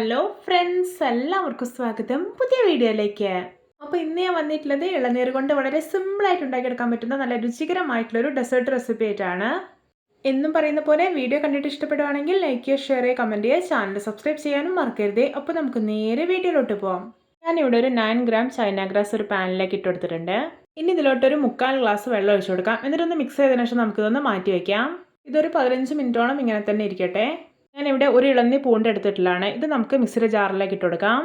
Hello friends എല്ലാവർക്കും സ്വാഗതം. പുതിയ വീഡിയോയിലേക്ക്. അപ്പോൾ ഇന്ന് ഞാൻ വന്നിട്ടുള്ളത് ഇളനീർ കൊണ്ട് വളരെ സിമ്പിളായിട്ട് ഉണ്ടാക്കിയെടുക്കാൻ പറ്റുന്ന നല്ല രുചികരമായിട്ടുള്ള ഒരു ഡെസേർട്ട് റെസിപ്പി ആയിട്ടാണ്. എന്നും പറയുന്ന പോലെ വീഡിയോ കണ്ടിട്ട് ഇഷ്ടപ്പെടുവാണെങ്കിൽ ലൈക്ക് ചെയ്യുക ഷെയർ ചെയ്യുക കമന്റ് ചെയ്യുക ചാനൽ സബ്സ്ക്രൈബ് ചെയ്യാനും മറക്കരുത്. അപ്പോൾ നമുക്ക് നേരെ വീഡിയോയിലോട്ട് പോവാം. ഞാനിവിടെ ഒരു നയൻ ഗ്രാം ചൈന ഗ്രാസ് ഒരു പാനിലേക്ക് ഇട്ട് കൊടുത്തിട്ടുണ്ട്. ഇനി ഇതിലോട്ടൊരു മുക്കാൽ ഗ്ലാസ് വെള്ളം ഒഴിച്ചു കൊടുക്കാം. എന്നിട്ടൊന്ന് മിക്സ് ചെയ്തതിനു ശേഷം നമുക്കിതൊന്ന് മാറ്റി വയ്ക്കാം ഇതൊരു പതിനഞ്ച് മിനിറ്റോളം ഇങ്ങനെ തന്നെ ഇരിക്കട്ടെ. ഞാനിവിടെ ഒരു ഇളന്നി പൂണ്ട് എടുത്തിട്ടുള്ളതാണ്. ഇത് നമുക്ക് മിക്സിയുടെ ജാറിലേക്ക് ഇട്ട് കൊടുക്കാം.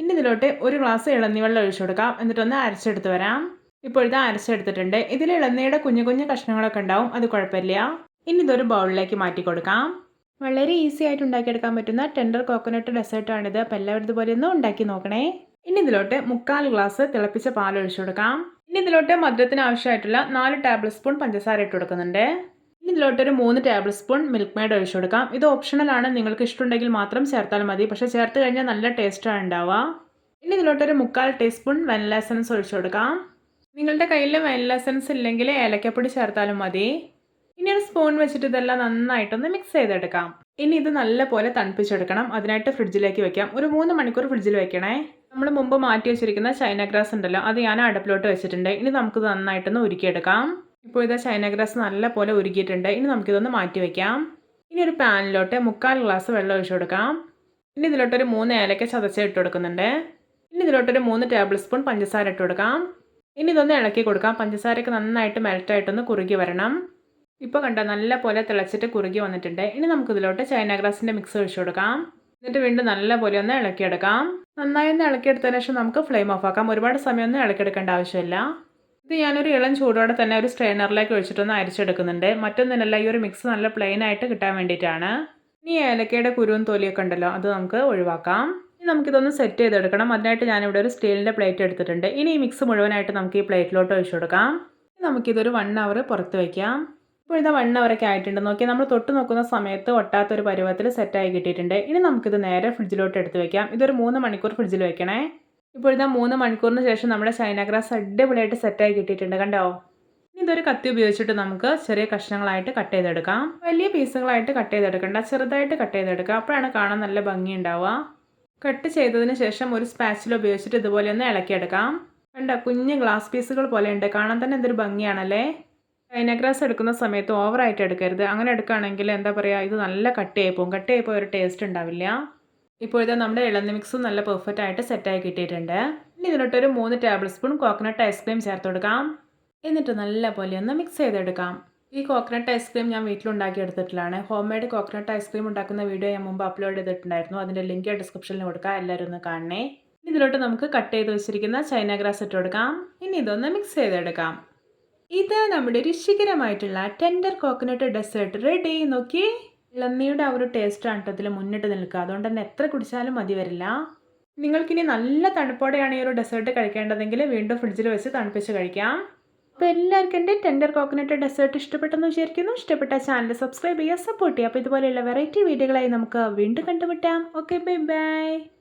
ഇനി ഇതിലോട്ട് ഒരു ഗ്ലാസ് ഇളന്നി വെള്ളം ഒഴിച്ചു കൊടുക്കാം. എന്നിട്ടൊന്ന് അരച്ചെടുത്ത് വരാം. ഇപ്പോൾ ഇത് അരച്ചെടുത്തിട്ടുണ്ട്. ഇതിൽ ഇളന്നിയുടെ കുഞ്ഞു കുഞ്ഞു കഷ്ണങ്ങളൊക്കെ ഉണ്ടാവും. അത് കുഴപ്പമില്ല. ഇനി ഇതൊരു ബൗളിലേക്ക് മാറ്റി കൊടുക്കാം. വളരെ ഈസി ആയിട്ട് ഉണ്ടാക്കിയെടുക്കാൻ പറ്റുന്ന ടെൻഡർ കോക്കനട്ട് ഡെസേർട്ടാണിത്. അപ്പോൾ എല്ലാവരും ഇതുപോലെ ഒന്ന് ഉണ്ടാക്കി നോക്കണേ. ഇനി ഇതിലോട്ട് മുക്കാൽ ഗ്ലാസ് തിളപ്പിച്ച പാൽ ഒഴിച്ചു കൊടുക്കാം. ഇനി ഇതിലോട്ട് മധുരത്തിന് ആവശ്യമായിട്ടുള്ള നാല് ടേബിൾ സ്പൂൺ പഞ്ചസാര ഇട്ട് കൊടുക്കുന്നുണ്ട്. ഇതിലോട്ടൊരു മൂന്ന് ടേബിൾ സ്പൂൺ മിൽക്ക് മെയ്ഡ് ഒഴിച്ചു കൊടുക്കാം. ഇത് ഓപ്ഷണലാണ് നിങ്ങൾക്ക് ഇഷ്ടമുണ്ടെങ്കിൽ മാത്രം ചേർത്താൽ മതി. പക്ഷേ ചേർത്ത് കഴിഞ്ഞാൽ നല്ല ടേസ്റ്റാണ് ഉണ്ടാവുക. ഇനി ഇതിലോട്ടൊരു മുക്കാൽ ടീസ്പൂൺ വെനില എസൻസ് ഒഴിച്ചു കൊടുക്കാം. നിങ്ങളുടെ കയ്യിൽ വെനില എസൻസ് ഇല്ലെങ്കിൽ ഏലക്കപ്പൊടി ചേർത്താലും മതി. ഇനി ഒരു സ്പൂൺ വെച്ചിട്ട് ഇതെല്ലാം നന്നായിട്ടൊന്ന് മിക്സ് ചെയ്തെടുക്കാം. ഇനി ഇത് നല്ലപോലെ തണുപ്പിച്ചെടുക്കണം. അതിനായിട്ട് ഫ്രിഡ്ജിലേക്ക് വെക്കാം. ഒരു മൂന്ന് മണിക്കൂർ ഫ്രിഡ്ജിൽ വെക്കണേ. നമ്മൾ മുമ്പ് മാറ്റി വെച്ചിരിക്കുന്ന ചൈന ഗ്രാസ് ഉണ്ടല്ലോ അത് ഞാൻ അടുപ്പിലോട്ട് വെച്ചിട്ടുണ്ട്. ഇനി നമുക്കിത് നന്നായിട്ടൊന്ന് ഉരുക്കിയെടുക്കാം. ഇപ്പോൾ ഇത് ചൈന ഗ്രാസ് നല്ലപോലെ ഉരുക്കിയിട്ടുണ്ട് ഇനി നമുക്കിതൊന്ന് മാറ്റി വയ്ക്കാം ഇനി ഒരു പാനിലോട്ട് മുക്കാൽ ഗ്ലാസ് വെള്ളം ഒഴിച്ചു കൊടുക്കാം. ഇനി ഇതിലോട്ടൊരു മൂന്ന് ഏലക്ക ചതച്ച് ഇട്ട് കൊടുക്കുന്നുണ്ട്. ഇനി ഇതിലോട്ടൊരു മൂന്ന് ടേബിൾ സ്പൂൺ പഞ്ചസാര ഇട്ട് കൊടുക്കാം. ഇനി ഇതൊന്ന് ഇളക്കി കൊടുക്കാം. പഞ്ചസാരയൊക്കെ നന്നായിട്ട് മെൽറ്റായിട്ടൊന്ന് കുറുകി വരണം. ഇപ്പോൾ കണ്ടോ നല്ല പോലെ തിളച്ചിട്ട് കുറുകി വന്നിട്ടുണ്ട്. ഇനി നമുക്ക് ഇതിലോട്ട് ചൈന ഗ്രാസിന്റെ മിക്സ് ഒഴിച്ചു കൊടുക്കാം. എന്നിട്ട് വീണ്ടും നല്ല പോലെ ഒന്ന് ഇളക്കിയെടുക്കാം. നന്നായി ഒന്ന് ഇളക്കിയെടുത്തതിന് ശേഷം നമുക്ക് ഫ്ലെയിം ഓഫ് ആക്കാം. ഒരുപാട് സമയമൊന്നും ഇളക്കിയെടുക്കേണ്ട ആവശ്യമില്ല. ഇത് ഞാനൊരു ഇളം ചൂടോടെ തന്നെ ഒരു സ്ട്രെയിനറിലേക്ക് ഒഴിച്ചിട്ടൊന്ന് അരിച്ചെടുക്കുന്നുണ്ട്. മറ്റൊന്നിനല്ല ഈ ഒരു മിക്സ് നല്ല പ്ലെയിൻ ആയിട്ട് കിട്ടാൻ വേണ്ടിയിട്ടാണ്. ഇനി ഏലക്കയുടെ കുരുവും തൊലിയൊക്കെ ഉണ്ടല്ലോ അത് നമുക്ക് ഒഴിവാക്കാം. ഇനി നമുക്കിതൊന്ന് സെറ്റ് ചെയ്തെടുക്കണം. അതിനായിട്ട് ഞാനിവിടെ ഒരു സ്റ്റീലിന്റെ പ്ലേറ്റ് എടുത്തിട്ടുണ്ട്. ഇനി ഈ മിക്സ് മുഴുവനായിട്ട് നമുക്ക് ഈ പ്ലേറ്റിലോട്ട് ഒഴിച്ചു കൊടുക്കാം. നമുക്കിതൊരു വൺ അവർ പുറത്ത് വയ്ക്കാം ഇപ്പോൾ ഇതാ വൺ അവറൊക്കെ ആയിട്ടുണ്ട്. നോക്കിയാൽ നമ്മൾ തൊട്ട് നോക്കുന്ന സമയത്ത് ഒട്ടാത്തൊരു പരുവത്തിൽ സെറ്റായി കിട്ടിയിട്ടുണ്ട്. ഇനി നമുക്കിത് നേരെ ഫ്രിഡ്ജിലോട്ട് എടുത്ത് വയ്ക്കാം ഇതൊരു മൂന്ന് മണിക്കൂർ ഫ്രിഡ്ജിൽ വെക്കണേ. ഇപ്പോൾ ഇതാ മൂന്ന് മണിക്കൂറിന് ശേഷം നമ്മുടെ ചൈന ഗ്രാസ് അടിപൊളിയായിട്ട് സെറ്റായി കിട്ടിയിട്ടുണ്ട് കണ്ടോ? ഇനി ഇതൊരു കത്തി ഉപയോഗിച്ചിട്ട് നമുക്ക് ചെറിയ കഷ്ണങ്ങളായിട്ട് കട്ട് ചെയ്തെടുക്കാം. വലിയ പീസുകളായിട്ട് കട്ട് ചെയ്തെടുക്കണ്ട ചെറുതായിട്ട് കട്ട് ചെയ്തെടുക്കാം. അപ്പോഴാണ് കാണാൻ നല്ല ഭംഗി ഉണ്ടാവുക. കട്ട് ചെയ്തതിന് ശേഷം ഒരു സ്പാച്ചിൽ ഉപയോഗിച്ചിട്ട് ഇതുപോലെ ഒന്ന് ഇളക്കിയെടുക്കാം. കണ്ട കുഞ്ഞ് ഗ്ലാസ് പീസുകൾ പോലെ ഉണ്ട്. കാണാൻ തന്നെ എന്തൊരു ഭംഗിയാണല്ലേ? ചൈന ഗ്രാസ് എടുക്കുന്ന സമയത്ത് ഓവറായിട്ട് എടുക്കരുത്. അങ്ങനെ എടുക്കുകയാണെങ്കിൽ എന്താ പറയുക ഇത് നല്ല കട്ടിയായി പോകും. കട്ടിയായി പോയ ഒരു ടേസ്റ്റ് ഉണ്ടാവില്ല. ഇപ്പോൾ ഇത് നമ്മുടെ ഇളന്നി മിക്സും നല്ല പെർഫെക്റ്റ് ആയിട്ട് സെറ്റായി കിട്ടിയിട്ടുണ്ട്. ഇനി ഇതിലോട്ടൊരു മൂന്ന് ടേബിൾ സ്പൂൺ കോക്കനട്ട് ഐസ്ക്രീം ചേർത്ത് കൊടുക്കാം. എന്നിട്ട് നല്ലപോലെ ഒന്ന് മിക്സ് ചെയ്തെടുക്കാം. ഈ കോക്കനട്ട് ഐസ്ക്രീം ഞാൻ വീട്ടിലുണ്ടാക്കി എടുത്തിട്ടുള്ളതാണ്. ഹോം മെയ്ഡ് കോക്കനട്ട് ഐസ്ക്രീം ഉണ്ടാക്കുന്ന വീഡിയോ ഞാൻ മുമ്പ് അപ്ലോഡ് ചെയ്തിട്ടുണ്ടായിരുന്നു. അതിന്റെ ലിങ്ക് ഡിസ്ക്രിപ്ഷനിൽ കൊടുക്കാം. എല്ലാവരും ഒന്ന് കാണണേ. ഇതിലോട്ട് നമുക്ക് കട്ട് ചെയ്ത് വെച്ചിരിക്കുന്ന ചൈന ഗ്രാസ് ഇട്ട് കൊടുക്കാം. ഇനി ഇതൊന്ന് മിക്സ് ചെയ്തെടുക്കാം. ഇത് നമ്മുടെ രുചികരമായിട്ടുള്ള ടെൻഡർ കോക്കനട്ട് ഡെസേർട്ട് റെഡി നോക്കി ഇളന്നിയുടെ ആ ഒരു ടേസ്റ്റാണ് കേട്ടോ ഇതിൽ മുന്നിട്ട് നിൽക്കുക. അതുകൊണ്ട് തന്നെ എത്ര കുടിച്ചാലും മതി വരില്ല. നിങ്ങൾക്കിനി നല്ല തണുപ്പോടെയാണ് ഈ ഒരു ഡെസേർട്ട് കഴിക്കേണ്ടതെങ്കിൽ വീണ്ടും ഫ്രിഡ്ജിൽ വെച്ച് തണുപ്പിച്ച് കഴിക്കാം. അപ്പോൾ എല്ലാവർക്കും എന്റെ ടെൻഡർ കോക്കനട്ട് ഡെസേർട്ട് ഇഷ്ടപ്പെട്ടെന്ന് വിചാരിക്കുന്നു. ഇഷ്ടപ്പെട്ട ചാനൽ സബ്സ്ക്രൈബ് ചെയ്യുക സപ്പോർട്ട് ചെയ്യുക. അപ്പോൾ ഇതുപോലെയുള്ള വെറൈറ്റി വീഡിയോകളായി നമുക്ക് വീണ്ടും കണ്ടുമുട്ടാം. Okay bye bye.